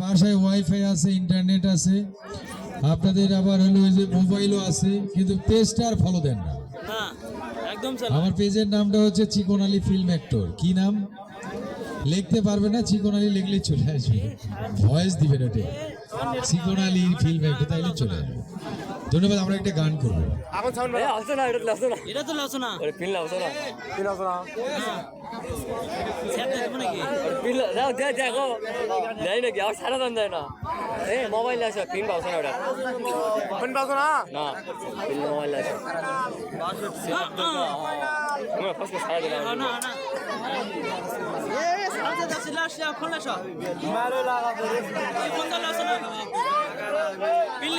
বাসায় ওয়াইফাই আছে ইন্টারনেট আছে। আপনাদের আবার হলো ওই যে মোবাইলও আছে কিন্তু পেজটা আর ফলো দেন না। স্যার আমার পেজের নামটা হচ্ছে চিকন আলী ফিল্ম অ্যাক্টর কি নাম? লিখতে পারবে না চিকন আলী লিখলেই চলে আসবে। ভয়েস দিবেন ওটা চিকন ফিল্ম অ্যাক্টর তাইলে চলে আসবে। ধন্যবাদ আমরা একটা গান করব। এটা তো লাসো না। ওরে পিন লাগাও না। পিন লাগাও না। নাকি? দে দেখো। দেয় নাকি? আর সারা দাম দেয় না। এ মোবাইল আছে পিন পাওছো না ওটা। পিন পাওছো না? না পিন মোবাইল আছে তুমি ফার্স্ট সারা দিলাম। না না। না এ লাস্ট লাসো দাও লাসো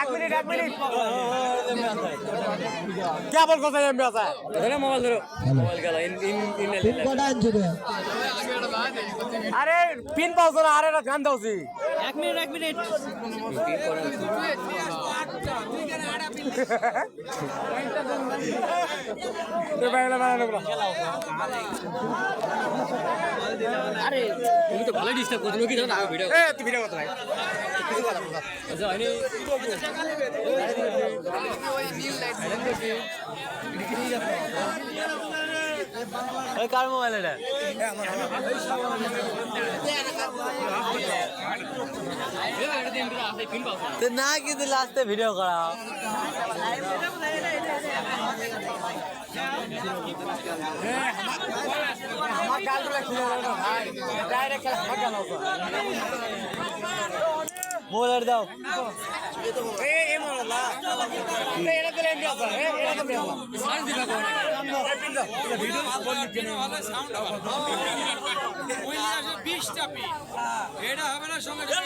এক মিনিট এক মিনিট। কে বল কথা এমবি আছে ধরো মোবাইল ধরো। মোবাইল গেল ইন ইন ইন আরে পিন পাওছো না আরে গান দাওছি এক মিনিট এক মিনিট। এ বাইরে বাইরে লাগল তুমি তো ভালো ডিস্টার্ব করছ। কি জানো আগে ভিডিও এ তুই ভিডিও করতে ভাই কিছু কথা বল আচ্ছা হয়নি ওই কার মোবাইল এটা? তো না কিন্তু লাস্টে ভিডিও করা আমার গাল তো খুলে ভাই দাও এটা লিখে নে সানি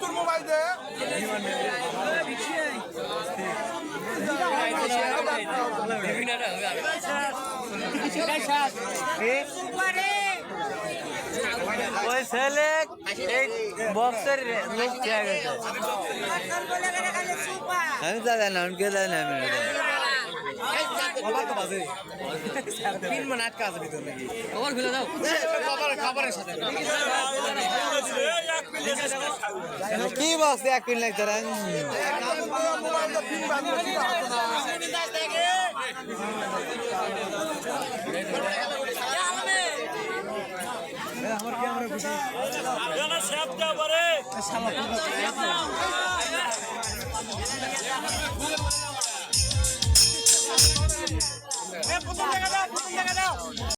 তোর মোবাইল দে। ওই ছেলে এই বক্সের লোক খেয়ে গেছে। আমি তো জানি না আমি কে জানি না আমি পিন আটকা আছে ভিতর নাকি? খবর খুলে দাও। খাবার খাবারের